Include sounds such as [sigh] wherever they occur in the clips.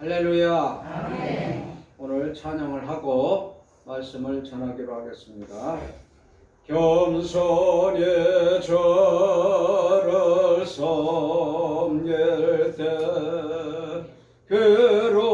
할렐루야. 오늘 찬양을 하고 말씀을 전하기로 하겠습니다. 겸손히 저를 섬길 때 괴로우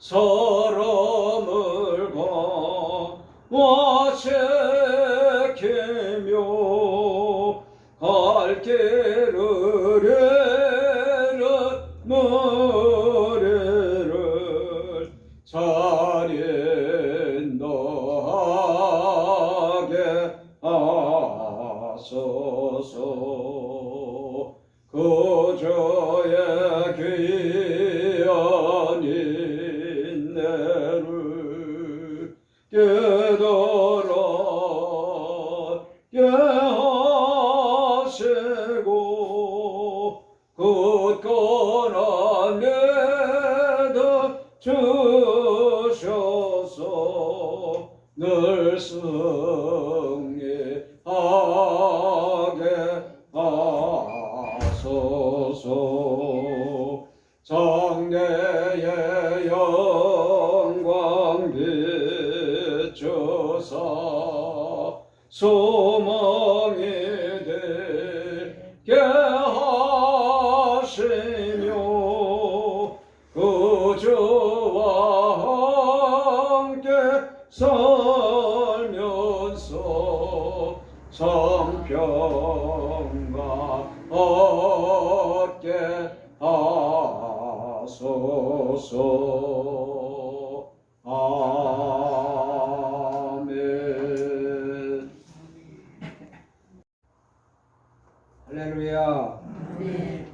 가 하시고 하소서. 아멘. 할렐루야.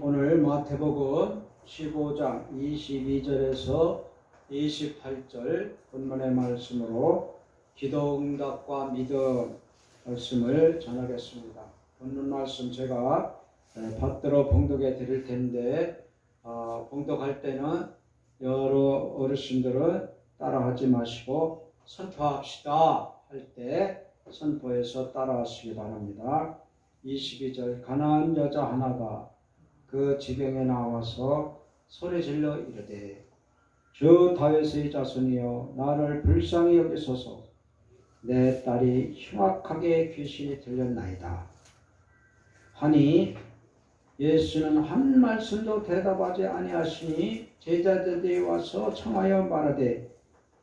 오늘 마태복음 15장 22절에서 28절 본문의 말씀으로 기도 응답과 믿음 말씀을 전하겠습니다. 본문 말씀 제가 에, 받들어 봉독해 드릴 텐데 어, 봉독할 때는 여러 어르신들은 따라하지 마시고 선포합시다 할 때 선포해서 따라하시기 바랍니다. 22절 가나안 여자 하나가 그 지경에 나와서 소리질러 이르되 주 다윗의 자손이여 나를 불쌍히 여기소서 내 딸이 흉악하게 귀신이 들렸나이다 하니 예수는 한 말씀도 대답하지 아니하시니 제자들이 와서 청하여 말하되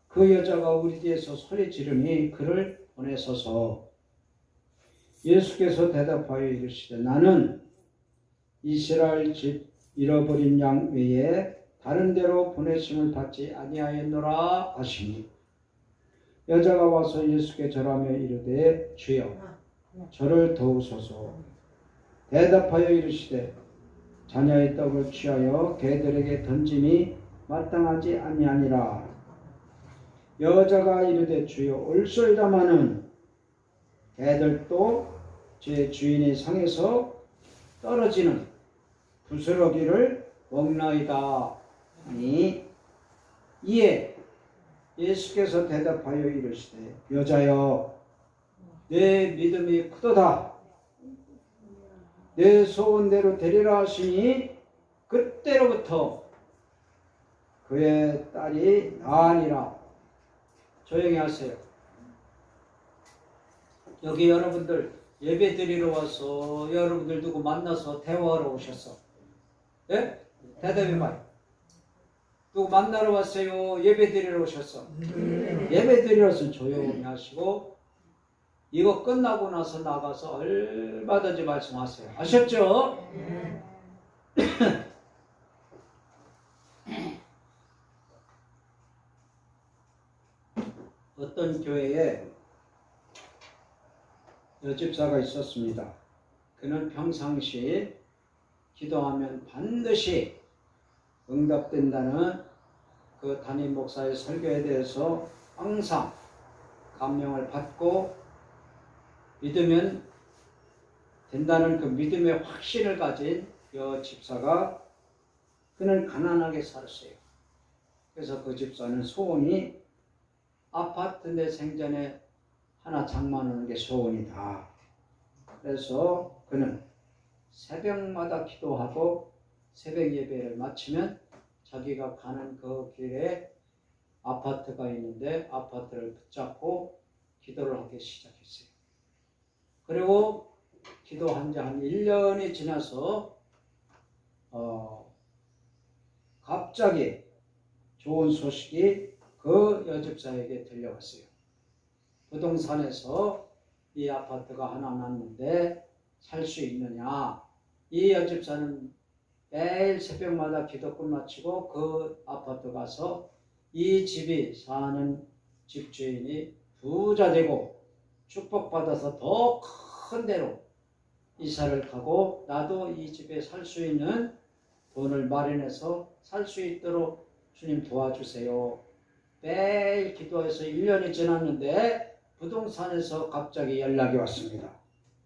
그 여자가 우리 뒤에서 소리 지르니 그를 보내소서. 예수께서 대답하여 이르시되 나는 이스라엘 집 잃어버린 양 외에 다른 데로 보내심을 받지 아니하였노라 하시니. 여자가 와서 예수께 절하며 이르되 주여 저를 도우소서. 대답하여 이르시되 자녀의 떡을 취하여 개들에게 던짐이 마땅하지 아니하니라. 여자가 이르되 주여 올소이다마는 개들도 제 주인의 상에서 떨어지는 부스러기를 먹나이다 하니 이에 예수께서 대답하여 이르시되 여자여 내 믿음이 크도다 내 소원대로 되리라 하시니 그때로부터 그의 딸이 나으니라. 조용히 하세요. 여기 여러분들 예배 드리러 와서 여러분들 누구 만나서 대화하러 오셨어 예? 대답해 봐요. 누구 만나러 왔어요? 예배 드리러 오셨어 예배 드리러서 조용히 하시고 이거 끝나고 나서 나가서 얼마든지 말씀하세요. 아셨죠? [coughs] 어떤 교회에 여집사가 있었습니다. 그는 평상시 기도하면 반드시 응답된다는 그 담임 목사의 설교에 대해서 항상 감명을 받고 믿으면 된다는 그 믿음의 확신을 가진 여 집사가 그는 가난하게 살았어요. 그래서 그 집사는 소원이 아파트 내 생전에 하나 장만하는 게 소원이다. 그래서 그는 새벽마다 기도하고 새벽 예배를 마치면 자기가 가는 그 길에 아파트가 있는데 아파트를 붙잡고 기도를 하기 시작했어요. 그리고 기도한 지 한 1년이 지나서 어, 갑자기 좋은 소식이 그 여집사에게 들려왔어요. 부동산에서 이 아파트가 하나 났는데 살 수 있느냐? 이 여집사는 매일 새벽마다 기도 끝 마치고 그 아파트 가서 이 집이 사는 집주인이 부자 되고 축복받아서 더 큰 데로 이사를 가고 나도 이 집에 살 수 있는 돈을 마련해서 살 수 있도록 주님 도와주세요. 매일 기도해서 1년이 지났는데 부동산에서 갑자기 연락이 왔습니다.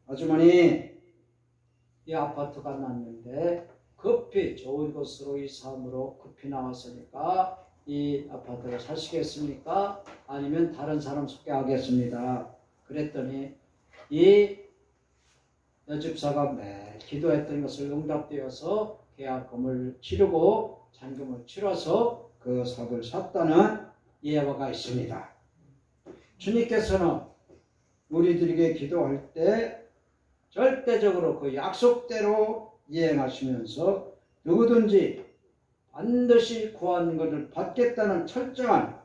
아주머니, 이 아파트가 났는데 급히 좋은 곳으로 이사함으로 급히 나왔으니까 이 아파트를 사시겠습니까? 아니면 다른 사람 소개하겠습니다. 그랬더니 이 여집사가 매일 기도했던 것을 응답되어서 계약금을 치르고 잔금을 치러서 그 삽을 샀다는 예화가 있습니다. 주님께서는 우리들에게 기도할 때 절대적으로 그 약속대로 이행하시면서 누구든지 반드시 구하는 것을 받겠다는 철저한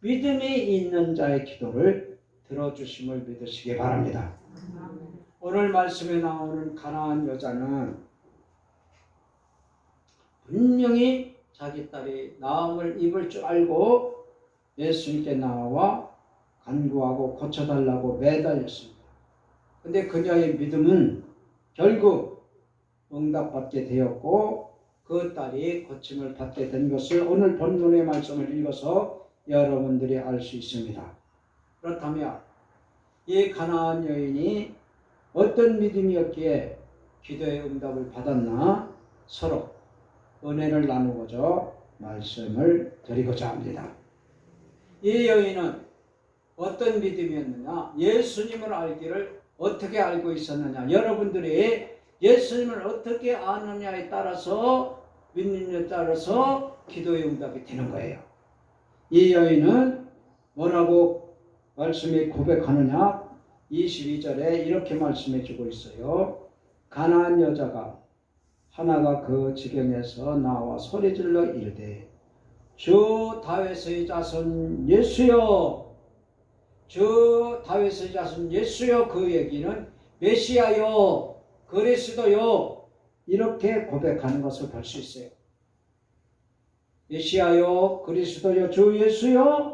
믿음이 있는 자의 기도를 들어주심을 믿으시기 바랍니다. 오늘 말씀에 나오는 가나안 여자는 분명히 자기 딸이 나음을 입을 줄 알고 예수님께 나와 간구하고 고쳐달라고 매달렸습니다. 근데 그녀의 믿음은 결국 응답받게 되었고 그 딸이 고침을 받게 된 것을 오늘 본문의 말씀을 읽어서 여러분들이 알 수 있습니다. 그렇다면 이 가나안 여인이 어떤 믿음이었기에 기도의 응답을 받았나 서로 은혜를 나누고자 말씀을 드리고자 합니다. 이 여인은 어떤 믿음이었느냐? 예수님을 알기를 어떻게 알고 있었느냐? 여러분들이 예수님을 어떻게 아느냐에 따라서 믿느냐에 따라서 기도의 응답이 되는 거예요. 이 여인은 뭐라고 말씀이 고백하느냐? 22절에 이렇게 말씀해 주고 있어요. 가나안 여자가 하나가 그 지경에서 나와 소리질러 이르되 주 다윗의 자손 예수여! 주 다윗의 자손 예수여! 그 얘기는 메시아요! 그리스도요! 이렇게 고백하는 것을 볼 수 있어요. 메시아요! 그리스도요! 주 예수요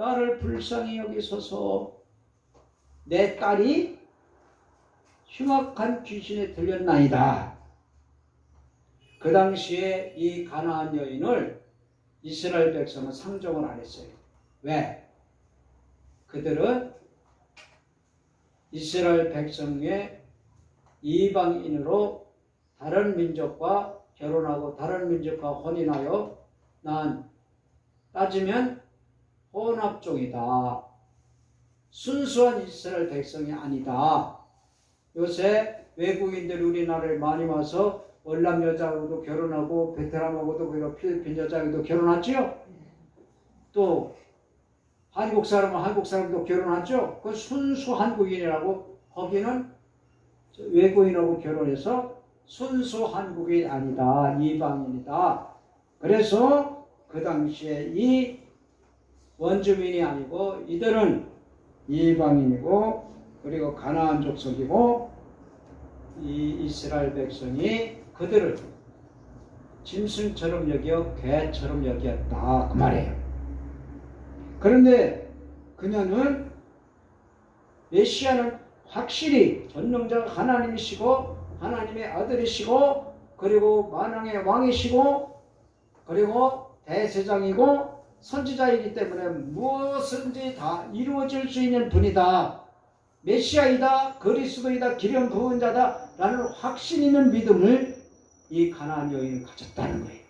나를 불쌍히 여기소서 내 딸이 흉악한 귀신에 들렸나이다. 그 당시에 이 가나안 여인을 이스라엘 백성은 상종을 안 했어요. 왜? 그들은 이스라엘 백성의 이방인으로 다른 민족과 결혼하고 다른 민족과 혼인하여 난 따지면 혼합종이다. 순수한 이스라엘 백성이 아니다. 요새 외국인들이 우리나라에 많이 와서 월남 여자하고도 결혼하고 베트남하고도 그리고 필리핀 여자하고도 결혼하지요. 또 한국 사람은 한국 사람도 결혼하죠. 그 순수 한국인이라고 거기는 외국인하고 결혼해서 순수 한국인 아니다. 이방인이다. 그래서 그 당시에 이 원주민이 아니고 이들은 이방인이고 그리고 가나안 족속이고 이 이스라엘 백성이 그들을 짐승처럼 여겨 개처럼 여겼다 그 말이에요. 그런데 그녀는 메시아는 확실히 전능자가 하나님이시고 하나님의 아들이시고 그리고 만왕의 왕이시고 그리고 대제장이고 선지자이기 때문에 무엇인지 다 이루어질 수 있는 분이다. 메시아이다, 그리스도이다, 기름 부은 자다 라는 확신 있는 믿음을 이 가나안 여인이 가졌다는 거예요.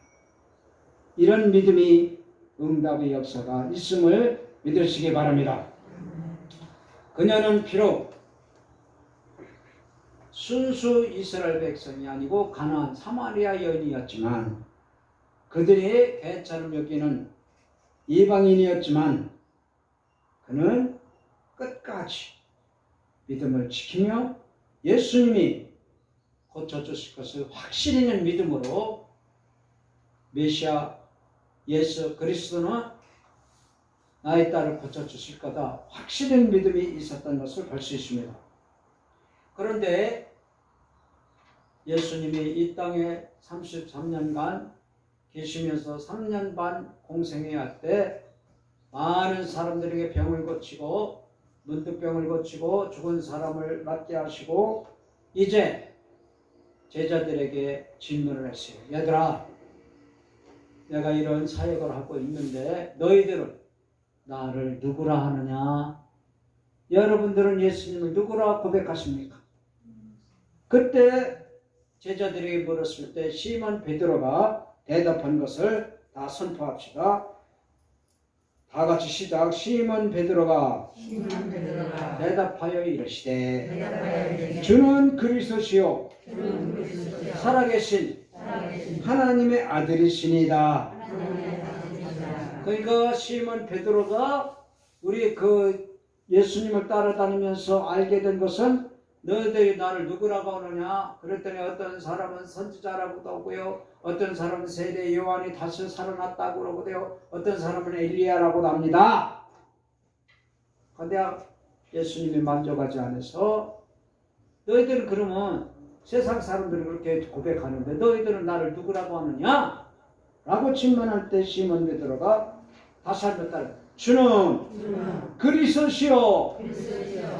이런 믿음이 응답의 역사가 있음을 믿으시기 바랍니다. 그녀는 비록 순수 이스라엘 백성이 아니고 가나안 사마리아 여인이었지만 그들의 괜찮음 여기는 이방인이었지만 그는 끝까지 믿음을 지키며 예수님이 고쳐주실 것을 확신 있는 믿음으로 메시아 예수 그리스도는 나의 딸을 고쳐주실 거다 있는 믿음이 있었던 것을 볼 수 있습니다. 그런데 예수님이 이 땅에 33년간 계시면서 3년 반 공생애할 때 많은 사람들에게 병을 고치고 문득병을 고치고 죽은 사람을 낫게 하시고 이제 제자들에게 질문을 했어요. 얘들아, 내가 이런 사역을 하고 있는데 너희들은 나를 누구라 하느냐? 여러분들은 예수님을 누구라 고백하십니까? 그때 제자들에게 물었을 때 시몬 베드로가 대답한 것을 다 선포합시다. 다 같이 시작. 시몬 베드로가 시몬 베드로가 대답하여 이르시되 대답하여 주는 그리스도시요 주는 그리스도시요 살아계신 살아계신 하나님의 아들이시니다. 그러니까 시몬 베드로가 우리 그 예수님을 따라다니면서 알게 된 것은 너희들이 나를 누구라고 하느냐? 그랬더니 어떤 사람은 선지자라고도 하고요. 어떤 사람은 세례 요한이 다시 살아났다고 그러고요. 어떤 사람은 엘리야라고도 합니다. 근데 예수님이 만족하지 않아서 너희들은 그러면 세상 사람들이 그렇게 고백하는데 너희들은 나를 누구라고 하느냐? 라고 질문할 때 시몬 베드로가 다시 한번 따라 주는 주는 그리스도시요.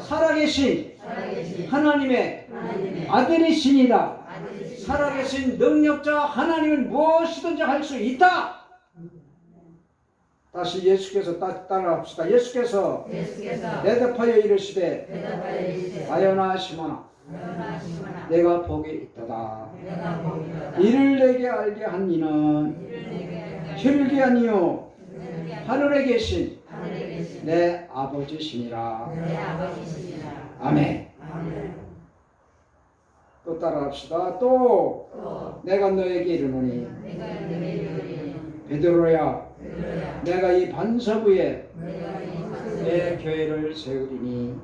살아계신 살아계신 하나님의 하나님의 아들이시니라 살아계신 능력자 하나님은 무엇이든지 할 수 있다. 다시 예수께서 따, 따라합시다. 예수께서 예수께서 대답하여 이르시되 이르시되 바요나 시모나 내가 복이 있도다. 내가 보기로다. 이를 내게 알게 한 이는 이를 내게 혈기 아니요 내게 하늘에 계신 내 아버지시니라. 내 아버지시니라. 아멘. 아멘. 또 따라합시다. 또 또 내가 너에게 이르노니 베드로야 베드로야 내가 이 반석 위에 내 교회를 세우리니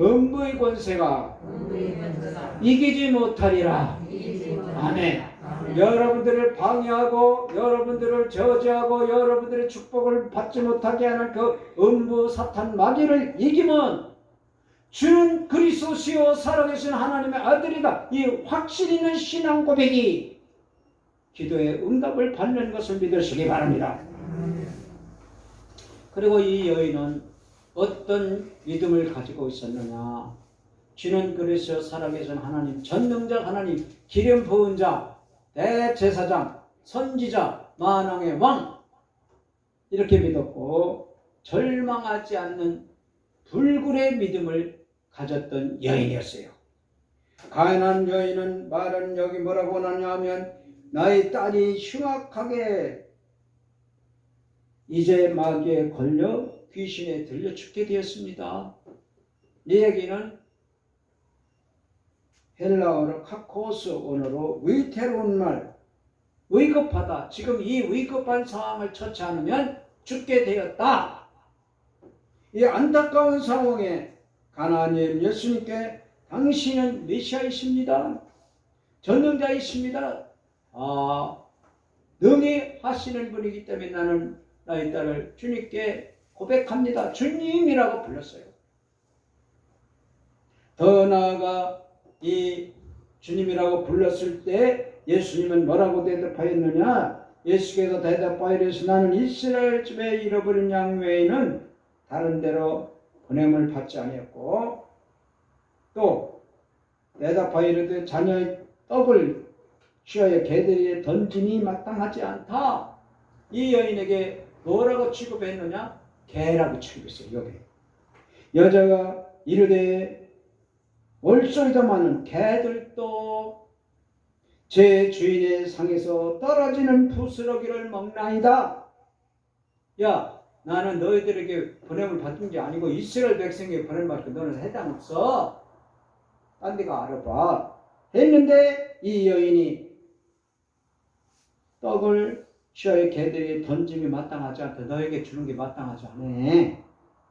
음부의 권세가 권세가 이기지 못하리라. 이기지 못하리라. 아멘. 여러분들을 방해하고 여러분들을 저지하고 여러분들의 축복을 받지 못하게 하는 그 음부 사탄 마귀를 이기면 주는 그리스도시요 살아계신 하나님의 아들이다. 이 확신 있는 신앙 고백이 기도의 응답을 받는 것을 믿으시기 바랍니다. 그리고 이 여인은 어떤 믿음을 가지고 있었느냐? 주는 그리스도 살아계신 하나님 전능자 하나님 기름 부은 자 대제사장, 선지자, 만왕의 왕 이렇게 믿었고 절망하지 않는 불굴의 믿음을 가졌던 여인이었어요. 가난한 여인은 말은 여기 뭐라고 하냐 하면 나의 딸이 흉악하게 이제 마귀에 걸려 귀신에 들려 죽게 되었습니다. 이 얘기는 헬라어로 카코스 언어로 위태로운 말, 위급하다. 지금 이 위급한 상황을 처치 않으면 죽게 되었다. 이 안타까운 상황에 가나님 예수님께 당신은 메시아이십니다. 전능자이십니다. 아, 능히 하시는 분이기 때문에 나는 나의 딸을 주님께 고백합니다. 주님이라고 불렀어요. 더 나아가 이 주님이라고 불렀을 때 예수님은 뭐라고 대답하였느냐? 예수께서 대답하여 이르시 나는 이스라엘 집에 잃어버린 양 외에는 다른 데로 보냄을 받지 아니었고 또 대답하여 이르되 자녀의 떡을 시어의 개들이 던짐이 마땅하지 않다. 이 여인에게 뭐라고 취급했느냐? 개라고 취급했어요. 여기 여자가 이르되 올소이다마는 개들도 제 주인의 상에서 떨어지는 부스러기를 먹나이다. 야, 나는 너희들에게 보냄을 받은 게 아니고 이스라엘 백성에게 보냄을 받고 너는 해당 없어. 딴 데가 알아봐. 했는데 이 여인이 떡을 시어의 개들이 던짐이 마땅하지 않다. 너에게 주는 게 마땅하지 않아.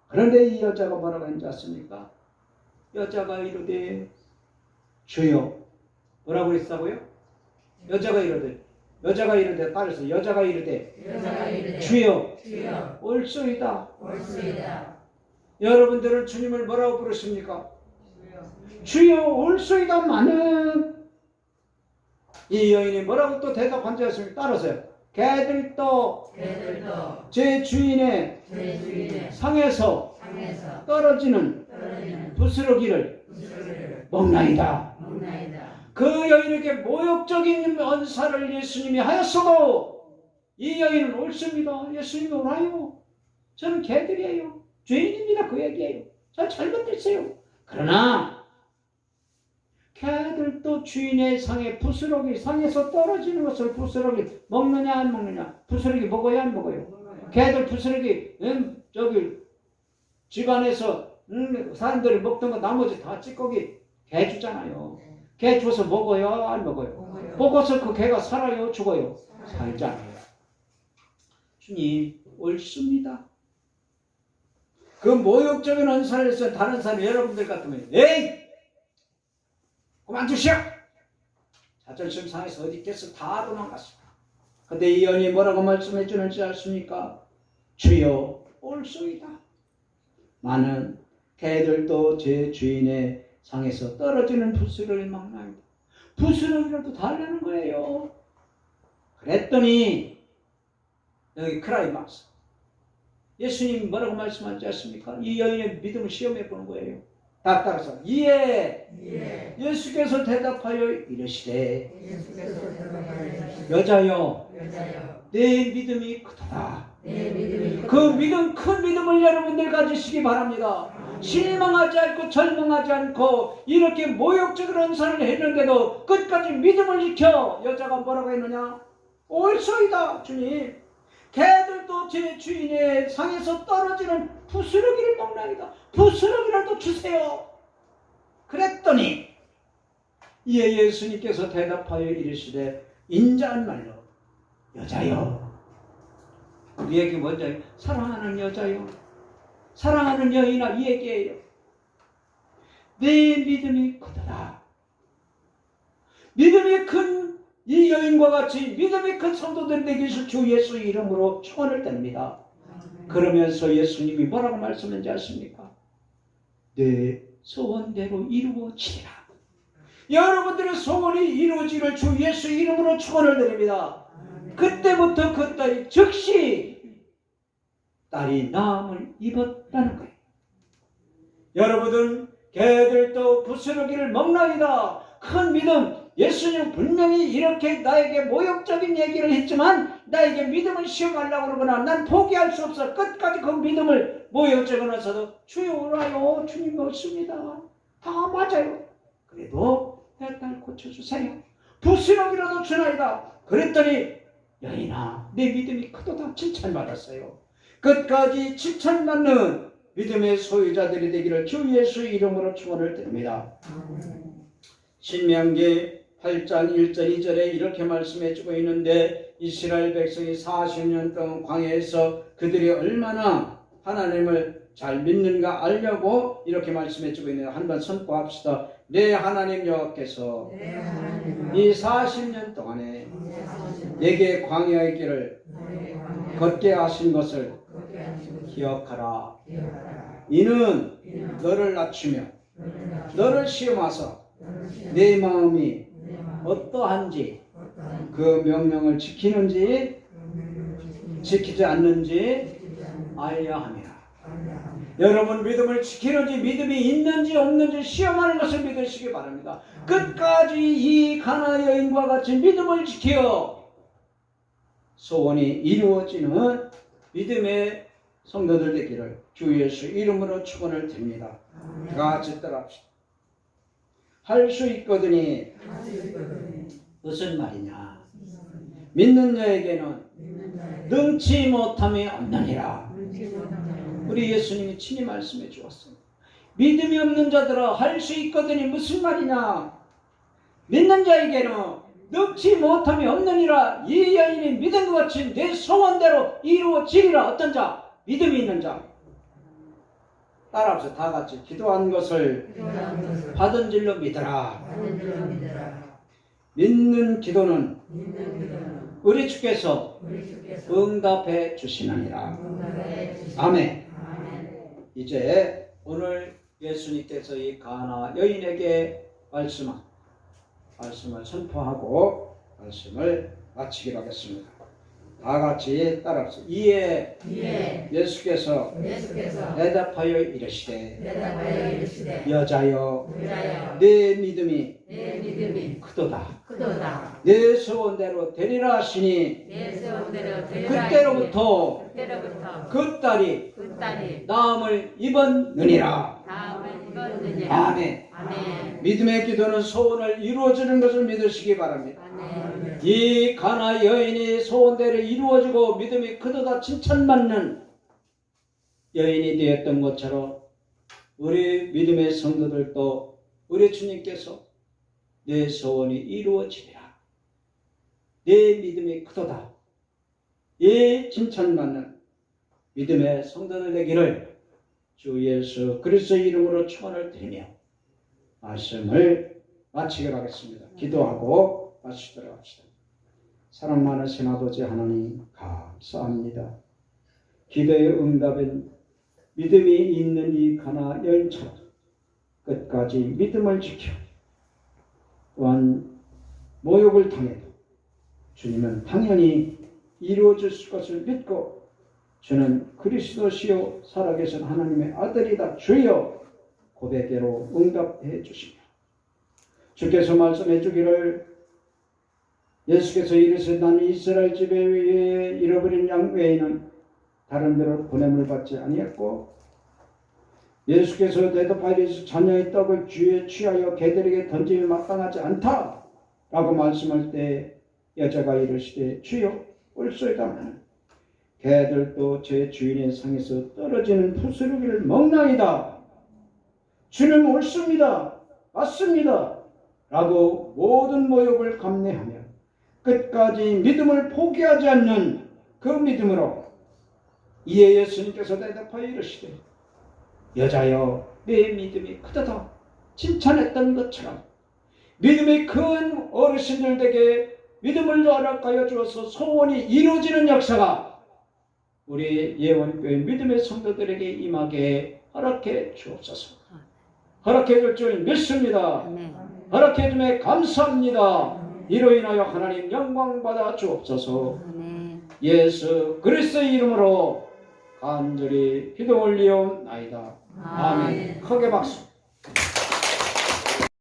그런데 이 여자가 뭐라고 했는지 아십니까? 여자가 이르되 주여 뭐라고 했다고요? 여자가 이르되 여자가 이르되 따라서 여자가 이르되 여자가 이르되 주여 주여 올소이다. 올수이다 여러분들은 주님을 뭐라고 부르십니까? 주여 올소이다마는 이 여인이 뭐라고 또 대답한지 아십니까? 따라서요. 개들도 개들도 제 주인의 제 주인의 상에서 상에서 떨어지는 떨어지는 부스러기를 부스러기를 먹나이다. 먹나이다 그 여인에게 모욕적인 언사를 예수님이 하였어도 이 여인은 옳습니다. 예수님이 오라요. 저는 개들이에요. 죄인입니다. 그 얘기예요. 저 잘못됐어요. 그러나 개들도 주인의 상에 부스러기 상에서 떨어지는 것을 부스러기 먹느냐 안 먹느냐 부스러기 먹어야 안 먹어요. 개들 부스러기 음, 저기 집안에서 음, 사람들이 먹던 거 나머지 다 찌꺼기 개 주잖아요. 개 줘서 먹어요 안 먹어요? 먹어서 그 개가 살아요 죽어요? 살잖아요. 주님 옳습니다. 그 모욕적인 언사를 해서 다른 사람 여러분들 같으면 에이 그만 두시오. 자존심 상해서 어디 있겠어 다 도망갔어. 근데 이 연이 뭐라고 말씀해 주는지 아십니까? 주여 옳소이다. 많은 개들도 제 주인의 상에서 떨어지는 부스러기를 막나이다. 부스러기라도 달라는 거예요. 그랬더니 여기 크라이막스 예수님 뭐라고 말씀하지 않습니까? 이 여인의 믿음을 시험해 보는 거예요. 다 따라서 이에 예 예수께서 대답하여 이르시되 예수께서 대답하여 여자여 여자여 내 믿음이 크다. 내 믿음이 그 믿음 큰 믿음을 여러분들 가지시기 바랍니다. 실망하지 않고 절망하지 않고 이렇게 모욕적인 언사를 했는데도 끝까지 믿음을 지켜 여자가 뭐라고 했느냐? 옳소이다 주님. 개들도 제 주인의 상에서 떨어지는 부스러기를 먹나이다. 부스러기라도 주세요. 그랬더니 이에 예수님께서 대답하여 이르시되 인자한 말로 여자여 우리에게 먼저 사랑하는 여자요 사랑하는 여인아 이 얘기예요 내 믿음이 크더라 믿음이 큰 이 여인과 같이 믿음이 큰 성도들 되기 위해서 주 예수 이름으로 축원을 드립니다 그러면서 예수님이 뭐라고 말씀했는지 아십니까? 내 소원대로 이루어지리라 여러분들의 소원이 이루어지를 주 예수 이름으로 축원을 드립니다 그때부터 그 딸이 즉시 딸이 나음을 입었다는 거예요. 여러분들 개들도 부스러기를 먹나이다. 큰 믿음. 예수님 분명히 이렇게 나에게 모욕적인 얘기를 했지만 나에게 믿음을 시험하려고 그러거나 난 포기할 수 없어. 끝까지 그 믿음을 모욕적인 하서도 주여 오라요. 주님 없습니다. 다 맞아요. 그래도 내딸 고쳐주세요. 부스러기라도 주나이다. 그랬더니 여인아 내 믿음이 크도다 칭찬받았어요. 끝까지 칭찬받는 믿음의 소유자들이 되기를 주 예수 이름으로 축원을 드립니다. 신명기 8장 1절 2절에 이렇게 말씀해 주고 있는데 이스라엘 백성이 40년 동안 광야에서 그들이 얼마나 하나님을 잘 믿는가 알려고 이렇게 말씀해 주고 있는데 한번 선포합시다. 내 하나님 여호와께서 내 하나님 이 40년 동안에 내게 광야의 길을 걷게 하신 것을 기억하라. 이는 너를 낮추며 너를 시험하사 내 마음이 어떠한지 그 명령을 지키는지 지키지 않는지 알려 함이라. 여러분 믿음을 지키는지 믿음이 있는지 없는지 시험하는 것을 믿으시기 바랍니다. 끝까지 이 가나 여인과 같이 믿음을 지켜 소원이 이루어지는 믿음의 성도들 되기를 주 예수 이름으로 축원을 드립니다. 다 같이 따라합시다. 할 수 있거든이 무슨 말이냐? 믿는 자에게는 능치 못함이 없느니라. 우리 예수님이 친히 말씀해 주었습니다. 믿음이 없는 자들아 할 수 있거든이 무슨 말이냐? 믿는 자에게는 능치 못함이 없느니라. 이 여인이 믿은 것 같이 내 소원대로 이루어지리라. 어떤 자? 믿음이 있는 자. 따라합시다. 다 같이 기도한 것을 받은 줄로 믿어라. 믿는 기도는 우리 주께서 응답해 주시느니라. 아멘. 이제 오늘 예수님께서 이 가나 여인에게 말씀한 말씀을 선포하고 말씀을 마치기로 하겠습니다. 다 같이 따라합시다. 이에 예수께서 대답하여 이르시되 여자여 내 믿음이 크도다. 내 소원대로 되리라 하시니 그때로부터 그때로부터 그 딸이 그 딸이 나음을 입었느니라. 다음을 입었느니라. 아멘. 아멘. 믿음의 기도는 소원을 이루어주는 것을 믿으시기 바랍니다. 아멘. 이 가나 여인이 소원대로 이루어지고 믿음이 크도다 칭찬받는 여인이 되었던 것처럼 우리 믿음의 성도들도 우리 주님께서 내 소원이 이루어지리라. 내 믿음이 크도다. 이 칭찬받는 믿음의 성도들 되기를 주 예수 그리스도 이름으로 축원을 드리며 말씀을 마치기로 하겠습니다. 기도하고 마치도록 합시다. 사랑 많으신 아버지 하나님 감사합니다. 기도의 응답은 믿음이 있는 이 가나 여인처럼 끝까지 믿음을 지켜 또한 모욕을 당해도 주님은 당연히 이루어질 것을 믿고 주는 그리스도시요 살아계신 하나님의 아들이다 주여 고백대로 응답해 주시며 주께서 말씀해 주기를 예수께서 이르시되 나는 이스라엘 집에 위에 잃어버린 양 외에는 다른 데로 보냄을 받지 아니했고 예수께서 대답하이르시되 자녀의 떡을 주에 취하여 개들에게 던짐이 마땅하지 않다 라고 말씀할 때 여자가 이르시되 주여 옳소이다마는 개들도 제 주인의 상에서 떨어지는 푸스르기를 먹나이다. 주는 옳습니다. 맞습니다. 라고 모든 모욕을 감내하며 끝까지 믿음을 포기하지 않는 그 믿음으로 이에 예수님께서 대답하여 이르시되 여자여 내 믿음이 크다다 칭찬했던 것처럼 믿음이 큰 어르신들에게 믿음을 허락하여 주어서 소원이 이루어지는 역사가 우리 예원교회 믿음의 성도들에게 임하게 허락해 주옵소서. 허락해 줄 줄 믿습니다. 허락해 줌에 감사합니다 이로 인하여 하나님 영광 받아 주옵소서. 예수 그리스도의 이름으로 간절히 기도 올리옵나이다. 아멘. 크게 박수.